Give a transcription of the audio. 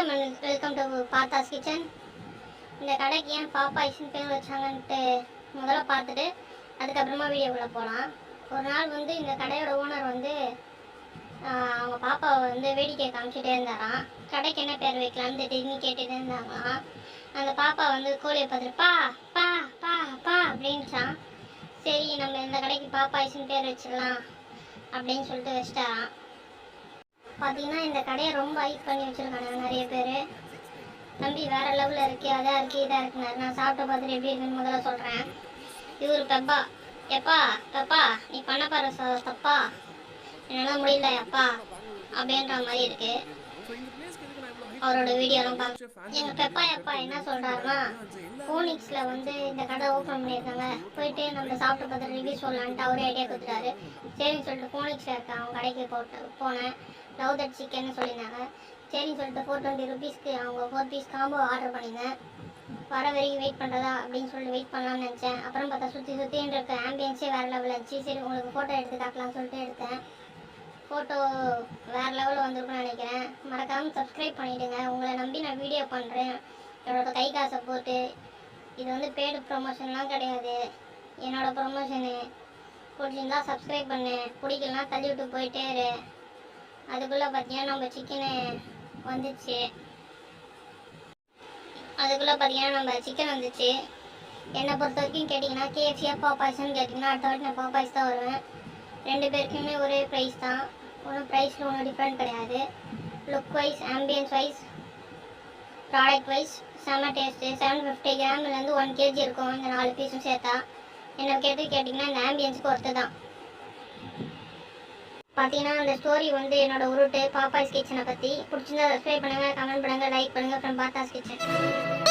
வணக்கம் welcome to பாத்தாஸ் kitchen இந்த கடைக்கு ஏன் பாப்பா ஐஸ்னு பேர் வச்சாங்கன்ட்டு முதல்ல பார்த்துட்டு அதுக்கப்புறமா வீடியோக்குள்ளே போகலாம் ஒரு நாள் வந்து இந்த கடையோட ஓனர் வந்து அவங்க பாப்பாவை வந்து வேடிக்கை காமிச்சிட்டே இருந்தாராம். கடைக்கு என்ன பேர் வைக்கலாம்னு திடீர்னு கேட்டுகிட்டே இருந்தாங்களாம் அந்த பாப்பா வந்து கோழியை பார்த்துட்டு பா பா பா பா அப்படின்ச்சான் சரி நம்ம இந்த கடைக்கு பாப்பாய்ஸ்னு பேர் வச்சிடலாம் அப்படின்னு சொல்லிட்டு வச்சிட்டாராம். பார்த்தீங்கன்னா இந்த கடையை ரொம்ப ஹைப் பண்ணி வச்சுருக்காங்க நிறைய பேர். தம்பி வேறு லெவலில் இருக்கே அதான் இருக்கே இதாக இருக்குனாரு நான் சாப்பிட்டு பார்த்துட்டு எப்படி இருக்குன்னு முதல்ல சொல்கிறேன் இவர் பெப்பா. எப்பா பெப்பா நீ பண்ண பாரு ச- தப்பா. என்னால் முடியல எப்பா அப்படின்ற மாதிரி இருக்குது அவரோட வீடியோலாம் பார்க்க எங்கள் பெப்பா எப்பா என்ன சொல்கிறாருன்னா ஃபோனிக்ஸில் வந்து இந்த கடை ஓப்பன் பண்ணியிருக்காங்க. போயிட்டு நம்ம சாப்பிட்டு பார்த்து ரிவ்யூ சொல்லலான்ட்டு அவரே ஐடியா கொடுத்துட்டாரு. சரின்னு சொல்லிட்டு ஃபோனிக்ஸில் இருக்க அவங்க கடைக்கு போட்டு போனேன். லவ் தட் சிக்கன் சொல்லியிருந்தாங்க. சரின்னு சொல்லிட்டு ஃபோர் டுவெண்ட்டி ருபீஸ்க்கு அவங்க ஃபோர் பீஸ் காம்போ ஆர்டர் பண்ணியிருந்தேன். வர வரைக்கும் வெயிட் பண்ணுறதா அப்படின்னு சொல்லிட்டு வெயிட் பண்ணலாம்னு நினச்சேன். அப்புறம் பார்த்தா சுற்றி சுற்றின்னு இருக்க ஆம்பியன்ஸே வேறு லெவலில் இருந்துச்சு சரி உங்களுக்கு ஃபோட்டோ எடுத்து காட்டலாம்னு சொல்லிட்டு எடுத்தேன். ஃபோட்டோ வேறு லெவலில் வந்திருக்கும்னு நினைக்கிறேன். மறக்காமல் சப்ஸ்கிரைப் பண்ணிவிடுங்க உங்களை நம்பி நான் வீடியோ பண்ணுறேன் என்னோட கை காசை போட்டு. இது வந்து பேடு ப்ரொமோஷன்லாம் கிடையாது. என்னோடய ப்ரொமோஷனு பிடிச்சிருந்தா சப்ஸ்கிரைப் பண்ணு. பிடிக்கலனா தள்ளி விட்டு போயிட்டே இரு. அதுக்குள்ளே பார்த்தீங்கன்னா நம்ம சிக்கனு வந்துச்சு. அதுக்குள்ளே பார்த்தீங்கன்னா நம்ம சிக்கன் வந்துச்சு. என்னை பொறுத்த வரைக்கும் கேட்டிங்கன்னா கேஎஃப்சியாக பாப்பாய்ஸ்னு கேட்டிங்கன்னா அடுத்த வாட்டி நான் பாப்பாய்ஸ் தான் வருவேன். ரெண்டு பேருக்குமே ஒரே ப்ரைஸ் தான். ஒன்றும் ப்ரைஸில் ஒன்றும் டிஃப்ரெண்ட் கிடையாது. Look wise ambience wise product wise செம்ம டேஸ்ட்டு செவன் ஃபிஃப்டி கிராம்லேருந்து ஒன் கேஜி இருக்கும். இந்த நாலு பீஸும் சேர்த்தா. என்னை கேட்டு கேட்டிங்கன்னா இந்த ஆம்பியன்ஸுக்கு ஒருத்து தான். பார்த்தீங்கன்னா அந்த ஸ்டோரி வந்து என்னோட உருட்டு பாப்பாஸ் கிச்சனை பற்றி பிடிச்சிருந்தா சப்ஸ்கிரைப் பண்ணுங்கள் கமெண்ட் பண்ணுங்கள் லைக் பண்ணுங்கள் அப்புறம் பாத்தாஸ் கிச்சன்